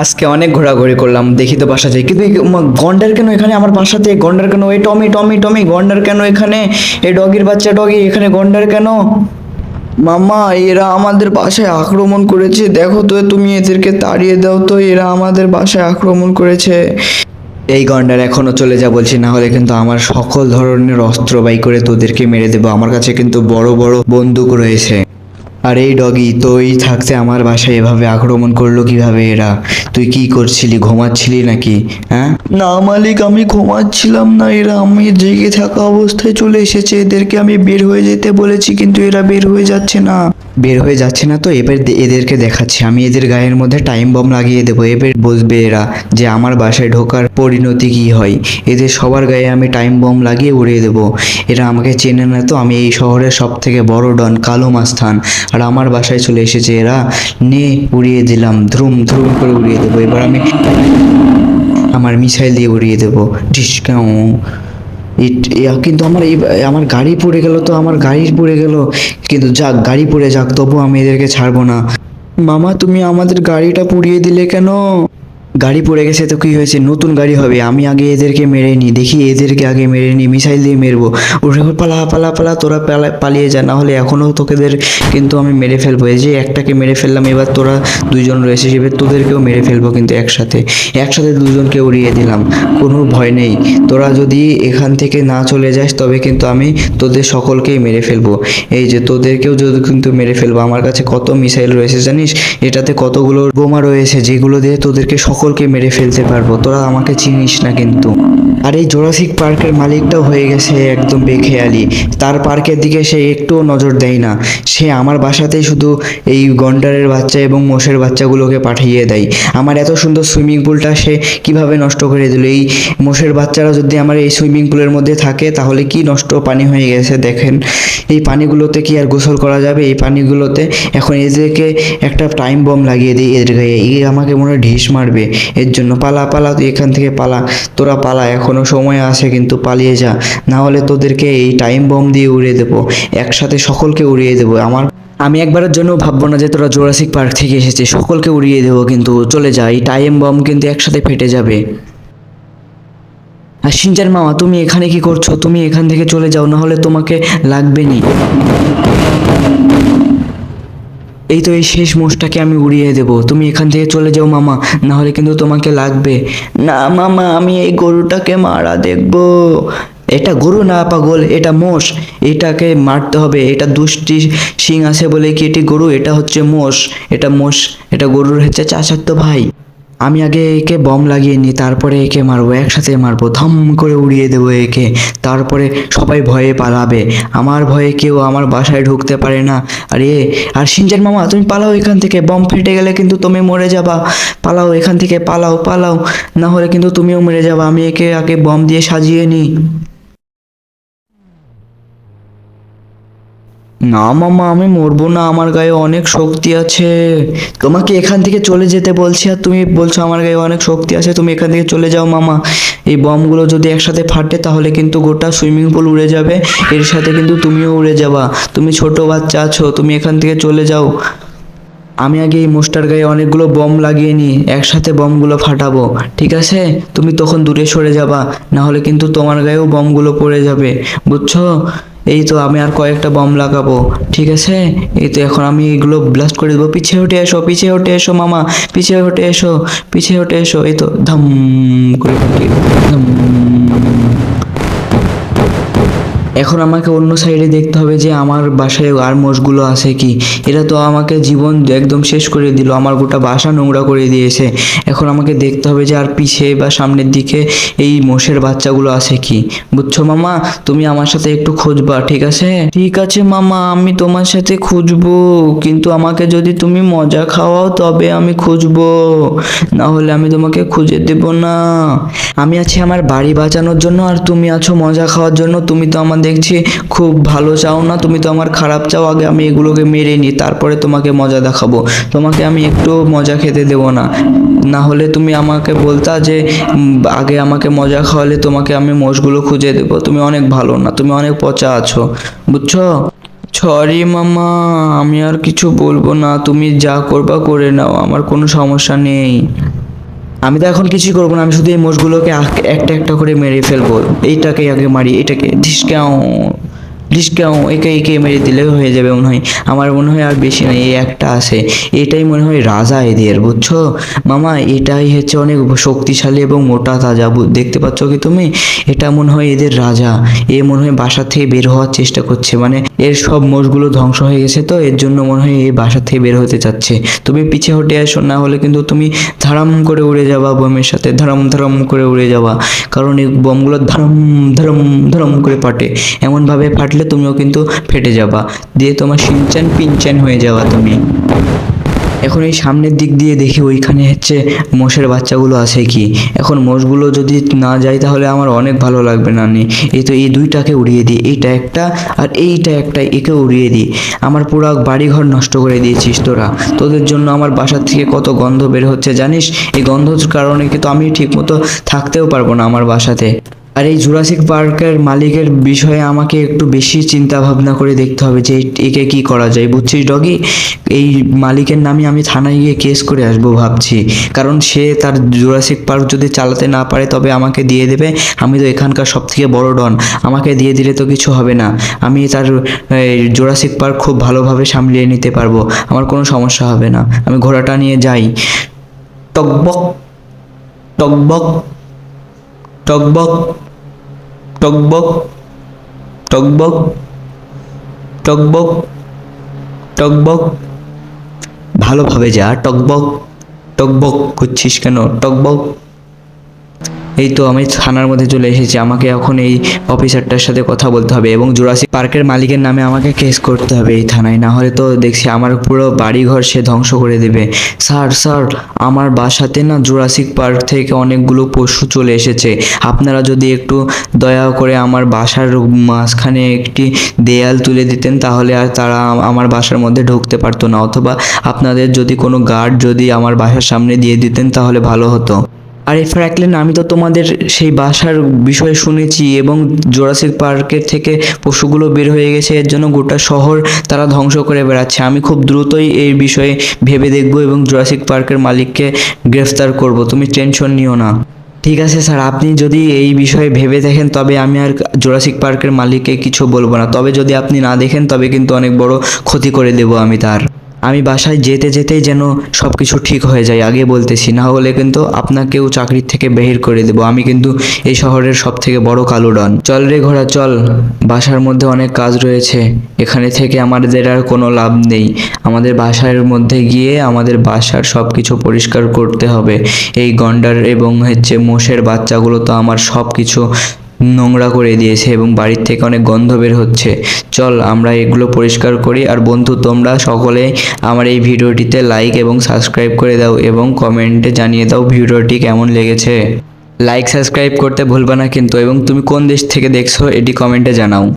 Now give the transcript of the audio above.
আজকে অনেক ঘোরাঘুরি করলাম, দেখি তো বাসা যাই। কিন্তু গন্ডার কেন এখানে? আমার বাসাতে গন্ডার কেন? এই টমি টমি টমি, গন্ডার কেন এখানে? এই ডগির বাচ্চা ডগি, এখানে গন্ডার কেন? মামা এরা আমাদের বাসায় আক্রমণ করেছে। দেখো তো, তুমি এদেরকে তাড়িয়ে দাও তো, এরা আমাদের বাসায় আক্রমণ করেছে। এই গন্ডার, এখনও চলে যা বলছি, না হলে কিন্তু আমার সকল ধরনের অস্ত্র বাই করে তোদেরকে মেরে দেবো। আমার কাছে কিন্তু বড় বড় বন্দুক রয়েছে। আর এই ডগি, তুই থাকতে আমার বাসায় এভাবে আক্রমণ করল কীভাবে এরা? তুই কি করছিলি, ঘুমাচ্ছিলি নাকি হ্যাঁ? না মালিক, আমি ঘুমাচ্ছিলাম না, এরা আমি জেগে থাকা অবস্থায় চলে এসেছে। এদেরকে আমি বের হয়ে যেতে বলেছি, কিন্তু এরা বের হয়ে যাচ্ছে না। বের হয়ে যাচ্ছে না তো, এবার এদেরকে দেখাচ্ছি। আমি এদের গায়ের মধ্যে টাইম বম লাগিয়ে দেবো। এবার বসবে এরা যে আমার বাসায় ঢোকার পরিণতি কি হয়। এদের সবার গায়ে আমি টাইম বম লাগিয়ে উড়িয়ে দেবো। এরা আমাকে চেনে না তো, আমি এই শহরের সব থেকে বড় ডন, কালো মাস্থান আর আমার বাসায় চলে এসেছে এরা। নে, উড়িয়ে দিলাম। ধ্রুম ধ্রুম করে উড়িয়ে দেবো। এবার আমি আমার মিসাইল দিয়ে উড়িয়ে দেবো। ডিসকাউ কিন্তু আমার এই, আমার গাড়ি পড়ে গেল তো, আমার গাড়ি পড়ে গেল। কিন্তু যাক, গাড়ি পড়ে যাক তবু আমি এদেরকে ছাড়বো না। মামা, তুমি আমাদের গাড়িটা পুড়িয়ে দিলে কেন? গাড়ি পড়ে গেছে তো কি হয়েছে? নতুন গাড়ি হবে। আমি আগে এদেরকে মেরে নিই দেখি এদেরকে আগে মেরে নিই মিসাইল দিয়ে মেরবো। ওরে পালা পালা পালা, তোরা পালা, পালিয়ে যা। না হলে এখনও তোকেদের কিন্তু আমি মেরে ফেলব। এই যে একটাকে মেরে ফেললাম, এবার তোরা দুজন রয়েছে। এবার তোদেরকেও মেরে ফেলব কিন্তু একসাথে। একসাথে দুজনকে উড়িয়ে দিলাম। কোনো ভয় নেই। তোরা যদি এখান থেকে না চলে যাস, তবে কিন্তু আমি তোদের সকলকেই মেরে ফেলব। এই যে তোদেরকেও যদি কিন্তু মেরে ফেলব। আমার কাছে কত মিসাইল রয়েছে জানিস? এটাতে কতগুলো বোমা রয়েছে, যেগুলো দিয়ে তোদেরকে সকলকে মেরে ফেলতে পারব। তোরা আমাকে চিনিস না কিন্তু। আর এই জোরাসিক পার্কের মালিকটাও হয়ে গেছে একদম বেখেয়ালি। তার পার্কের দিকে সে একটুও নজর দেয় না। সে আমার বাসাতেই শুধু এই গন্ডারের বাচ্চা এবং মোষের বাচ্চাগুলোকে পাঠিয়ে দেয়। আমার এত সুন্দর সুইমিং পুলটা সে কীভাবে নষ্ট করে দিল? এই মোষের বাচ্চারা যদি আমার এই সুইমিং পুলের মধ্যে থাকে, তাহলে কি নষ্ট পানি হয়ে গেছে দেখেন? এই পানিগুলোতে কি আর গোসল করা যাবে? এই পানিগুলোতে এখন এদেরকে একটা টাইম বম লাগিয়ে দিই এদের গায়ে। এই আমাকে মনে হয় ঢিস মারবে। এর জন্য পালা পালা, তুই এখান থেকে পালা। তোরা পালা, এখনও সময় আছে কিন্তু পালিয়ে যা। না হলে তোদেরকে এই টাইম বম দিয়ে উড়িয়ে দেবো। একসাথে সকলকে উড়িয়ে দেবো। আমার আমি একবারের জন্য ভাববো না যে তোরা জোরাসিক পার্ক থেকে এসেছিস। সকলকে উড়িয়ে দেবো কিন্তু চলে যা। এই টাইম বম কিন্তু একসাথে ফেটে যাবে। আর সিনচান মামা, তুমি এখানে কি করছ? তুমি এখান থেকে চলে যাও, না হলে তোমাকে লাগবে নি এই তো এই শেষ মোষটাকে আমি উড়িয়ে দেব। তুমি এখান থেকে চলে যাও, মামা। না হলে কিন্তু তোমাকে লাগবে। না, মামা, আমি এই গরুটাকে মারা দেখব। এটা গরু না, পাগল? এটা মোষ। এটাকে মারতে হবে। এটা দুষ্টি শিং আছে বলে কি এটি গরু? এটা হচ্ছে মোষ। এটা মোষ, এটা গরুর হচ্ছে চাচাতো ভাই। আমি আগে একে বম লাগিয়ে নিই, তারপরে একে মারবো, একসাথে মারবো, ধম করে উড়িয়ে দেবো একে, তারপরে সবাই ভয়ে পালাবে। আমার ভয়ে কেউ আমার বাসায় ঢুকতে পারে না। আর আর সিনজান মামা, তুমি পালাও এখান থেকে, বম ফেটে গেলে কিন্তু তুমি মরে যাবা। পালাও এখান থেকে, পালাও পালাও, না হলে কিন্তু তুমিও মরে যাবা। আমি একে আগে বম দিয়ে সাজিয়ে নিই। না মামা, আমি মরবো না, আমার গায়ে অনেক শক্তি আছে। তোমাকে এখান থেকে চলে যেতে বলছি আর তুমি বলছো আমার গায়ে অনেক শক্তি আছে, তুমি এখান থেকে চলে যাও মামা। এই বমগুলো যদি একসাথে ফাটে তাহলে কিন্তু গোটা সুইমিং পুল উড়ে যাবে, এর সাথে কিন্তু তুমিও উড়ে যাবা। তুমি ছোট বাচ্চা আছো, তুমি এখান থেকে চলে যাও। আমি আগে এই মোস্টার গায়ে অনেকগুলো বম লাগিয়ে নিই একসাথে বমগুলো ফাটাবো, ঠিক আছে? তুমি তখন দূরে সরে যাবা না হলে কিন্তু তোমার গায়েও বমগুলো পড়ে যাবে, বুঝছ? এই তো আমি আর কয়েকটা বম লাগাবো, ঠিক আছে? এই তো এখন আমি এগুলো ব্লাস্ট করে দেবো। পিছিয়ে হটে এসো, পিছিয়ে হটে এসো মামা, পিছিয়ে হটে এসো, পিছিয়ে হটে এসো। এই তো ধম করে ধম এখন আমাকে অন্য সাইডে দেখতে হবে যে আমার বাসায় আর মোষগুলো আছে কি। এরা তো আমাকে জীবন একদম শেষ করে দিল, আমার গোটা বাসা নোংরা করে দিয়েছে। এখন আমাকে দেখতে হবে যে আর পিছে বা সামনের দিকে এই মোষের বাচ্চাগুলো আছে কি। বুঝছ মামা? তুমি আমার সাথে একটু খুঁজবা, ঠিক আছে? ঠিক আছে মামা, আমি তোমার সাথে খুঁজবো। কিন্তু আমাকে যদি তুমি মজা খাওয়াও, তবে আমি খুঁজবো। না হলে আমি তোমাকে খুঁজে দেব না। আমি আছি আমার বাড়ি বাঁচানোর জন্য, আর তুমি আছো মজা খাওয়ার জন্য। তুমি তো আমার দেখছি খুব ভালো চাও না, তুমি তো আমার খারাপ চাও, আগে আমি এগুলোকে মেরে নিই, তারপরে তোমাকে মজা দেখাবো। তোমাকে আমি একটু মজা খেতে দেবো না। না হলে তুমি আমাকে বলতা যে আগে আমাকে মজা খাওয়ালে তোমাকে আমি মোষগুলো খুঁজে দেবো। তুমি অনেক ভালো না, তুমি অনেক পচা আছো, বুঝছ? সরি মামা আমি আর কিছু বলব না, তুমি যা করবা করে নাও, আমার কোনো সমস্যা নেই। আমি তো এখন কিছুই করব না, আমি শুধু এই মোষগুলোকে একটা একটা করে মেরে ফেলব। এইটাকে আগে মারি, এটাকে ঢিসকাও ঢিসকাও একে একে মেরে দিলে হয়ে যাবে মনে হয়। আমার মনে হয় আর বেশি নাই, এই একটা আছে। এটাই মনে হয় রাজা এদের, বুঝছ? মামা, এটাই হচ্ছে অনেক শক্তিশালী এবং মোটা তাজা দেখতে পাচ্ছ কি তুমি? এটা মনে হয় এদের রাজা। এ মনে হয় বাসা থেকে বের হওয়ার চেষ্টা করছে। মানে এর সব মোষগুলো ধ্বংস হয়ে গেছে তো, এর জন্য মনে হয় এই বাসা থেকে বের হতে চাচ্ছে। তুমি পিছে হটে আসো, না হলে কিন্তু তুমি ধারাম করে উড়ে যাবা বোমের সাথে, ধারাম ধারাম করে উড়ে যাওয়া কারণ এই বোমগুলো ধারাম ধারাম ধারাম করে ফাটে। এমনভাবে ফাটলে তুমিও কিন্তু ফেটে যাবা। দিয়ে তোমার সিনচান পিনচান হয়ে যাওয়া তুমি। এখন এই সামনের দিক দিয়ে দেখি ওইখানে হচ্ছে মোষের বাচ্চাগুলো আছে কি। এখন মোষগুলো যদি না যায় তাহলে আমার অনেক ভালো লাগবে না নি এই তো এই দুইটাকে উড়িয়ে দিই, এইটা একটা আর এইটা একটা, একে উড়িয়ে দিই। আমার পুরো বাড়িঘর নষ্ট করে দিয়েছিস তোরা। তোদের জন্য আমার বাসার থেকে কত গন্ধ বের হচ্ছে জানিস? এই গন্ধর কারণে কিন্তু আমি ঠিকমতো থাকতেও পারব না আমার বাসাতে। আর এই জুরাসিক পার্কের মালিকের বিষয়ে আমাকে একটু বেশি চিন্তা ভাবনা করে দেখতে হবে যে একে কি করা যায়। বুঝছিস ডগি? এই মালিকের নামে আমি থানায় গিয়ে কেস করে আসব ভাবছি। কারণ সে তার জুরাসিক পার্ক যদি চালাতে না পারে তবে আমাকে দিয়ে দেবে। আমি তো এখানকার সব থেকে বড় ডন। আমাকে দিয়ে দিলে তো কিছু হবে না। আমি তার জুরাসিক পার্ক খুব ভালোভাবে সামলিয়ে নিতে পারব। আমার কোনো সমস্যা হবে না। আমি ঘোড়াটা নিয়ে যাই। টকবক টকবক। টকবক টকবক টকবক টকবক টকবক। ভালোভাবে যা টকবক টকবক করছিস কেন? টকবক। এই তো আমি থানার মধ্যে চলে এসেছি। আমাকে এখন এই অফিসারটার সাথে কথা বলতে হবে এবং জুরাসিক পার্কের মালিকের নামে আমাকে কেস করতে হবে এই থানায়। না হলে তো দেখছি আমার পুরো বাড়িঘর সে ধ্বংস করে দেবে। স্যার স্যার, আমার বাসাতে না জুরাসিক পার্ক থেকে অনেকগুলো পশু চলে এসেছে। আপনারা যদি একটু দয়া করে আমার বাসার মাঝখানে একটি দেয়াল তুলে দিতেন, তাহলে আর তারা আমার বাসার মধ্যে ঢুকতে পারতো না। অথবা আপনাদের যদি কোনো গার্ড যদি আমার বাসার সামনে দিয়ে দিতেন, তাহলে ভালো হতো। আরে ফ্র্যাঙ্কলিন আমি তো তোমাদের সেই বাসার বিষয়ে শুনেছি এবং জোরাসিক পার্কের থেকে পশুগুলো বের হয়ে গেছে, এর জন্য গোটা শহর তারা ধ্বংস করে বেড়াচ্ছে। আমি খুব দ্রুতই এই বিষয়ে ভেবে দেখব এবং জোরাসিক পার্কের মালিককে গ্রেফতার করব। তুমি টেনশন নিও না। ঠিক আছে স্যার, আপনি যদি এই বিষয়ে ভেবে দেখেন, তবে আমি আর জোরাসিক পার্কের মালিককে কিছু বলব না। তবে যদি আপনি না দেখেন, তবে কিন্তু অনেক বড় ক্ষতি করে দেব আমি তার। আমি বাসায় যেতে যেতেই যেন সব কিছু ঠিক হয়ে যায়। আগে বলতেছি, না হলে কিন্তু আপনাকেও চাকরির থেকে বের করে দেবো। আমি কিন্তু এই শহরের সব থেকে বড় কালো ডন। চল রে ঘোড়া, চল। বাসার মধ্যে অনেক কাজ রয়েছে। এখানে থেকে আমাদের আর কোনো লাভ নেই। আমাদের বাসার মধ্যে গিয়ে আমাদের বাসার সব কিছু পরিষ্কার করতে হবে। এই গন্ডার এবং হচ্ছে মোষের বাচ্চাগুলো তো আমার সব কিছু নোংরা করে দিয়েছে এবং বাড়ির থেকে অনেক গন্ধ বের হচ্ছে। চল, আমরা এগুলো পরিষ্কার করি। আর বন্ধু, তোমরা সকলে আমার এই ভিডিওটিতে লাইক এবং সাবস্ক্রাইব করে দাও এবং কমেন্টে জানিয়ে দাও ভিডিওটি কেমন লেগেছে। লাইক সাবস্ক্রাইব করতে ভুলবে না কিন্তু, এবং তুমি কোন দেশ থেকে দেখছ, এটি কমেন্টে জানাও।